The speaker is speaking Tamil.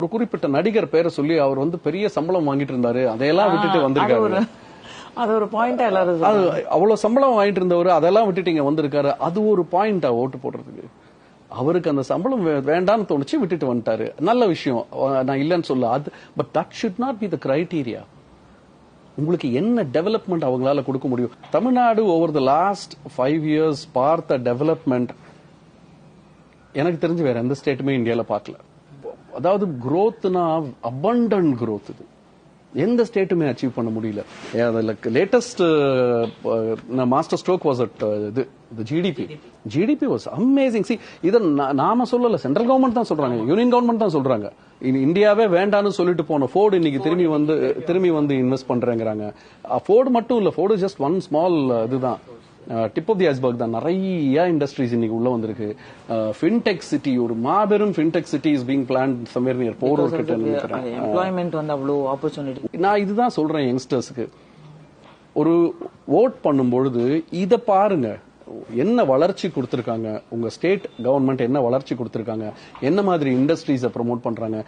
ஒரு குறிப்பிட்ட நடிகர் பேரை சொல்லி அவர் வந்து பெரிய சம்பளம் வாங்கிட்டு இருந்தாரு. அதையெல்லாம் விட்டுட்டு வந்திருக்காரு. அது ஒரு பாயிண்டா எல்லாரும். அவ்வளவு சம்பளம் வாங்கிட்டு இருந்தவர் அதெல்லாம் விட்டுட்டு இங்க வந்திருக்காரு. அது ஒரு பாயிண்டா ஓட்டு போடுறதுக்கு. அவருக்கு அந்த சம்பளம் வேண்டாம்னு தோணுச்சு விட்டுட்டு வந்துட்டாரு. நல்ல விஷயம். நான் இல்லைன்னு சொல்ல. அது but that should not be the criteria உங்களுக்கு என்ன டெவலப்மெண்ட் அவங்களால கொடுக்க முடியும்? Tamil Nadu over the last five years பார்த்த டெவலப்மெண்ட் எனக்கு தெரிஞ்சு வேற எந்த ஸ்டேட்டுமே இந்தியால பார்க்கல. அதாவது growthனா abundant growth இது. எந்த ஸ்டேட்டுமே அச்சீவ் பண்ண முடியல. Latest master stroke was at இது GDP GDP was amazing see இதை நாம சொல்லல சென்ட்ரல் கவர்மெண்ட் தான் சொல்றாங்க யூனியன் கவர்மெண்ட் தான் சொல்றாங்க. இந்தியாவே வேண்டாம்னு சொல்லிட்டு போன ஃபோர்டு இன்னைக்கு திரும்பி வந்து திரும்பி வந்து இன்வெஸ்ட் பண்றேங்கிறாங்க. ஃபோர்டு மட்டும் இல்ல ஃபோர்டு ஜஸ்ட் ஒன் ஸ்மால் இதுதான். டிப் ஆஃப் தி ஐஸ்பர்க் தான். நிறைய இண்டஸ்ட்ரீஸ் இன்னைக்கு உள்ள வந்திருக்கு. ஃபின்டெக் சிட்டி ஒரு மாபெரும் fintech city is being plan somewhere near Porur கிட்ட எம்ப்ளாய்மெண்ட் வந்து அவ்வளவு ஆப்பர்ச்சுனிட்டி நான் இதுதான் சொல்றேன் யங்ஸ்டர்ஸ்க்கு ஒரு ஓட் பண்ணும்பொழுது இத பாருங்க. என்ன வளர்ச்சி கொடுத்திருக்காங்க? உங்க ஸ்டேட் கவர்மெண்ட் என்ன வளர்ச்சி கொடுத்திருக்காங்க? என்ன மாதிரி இண்டஸ்ட்ரீஸை ப்ரோமோட் பண்றாங்க?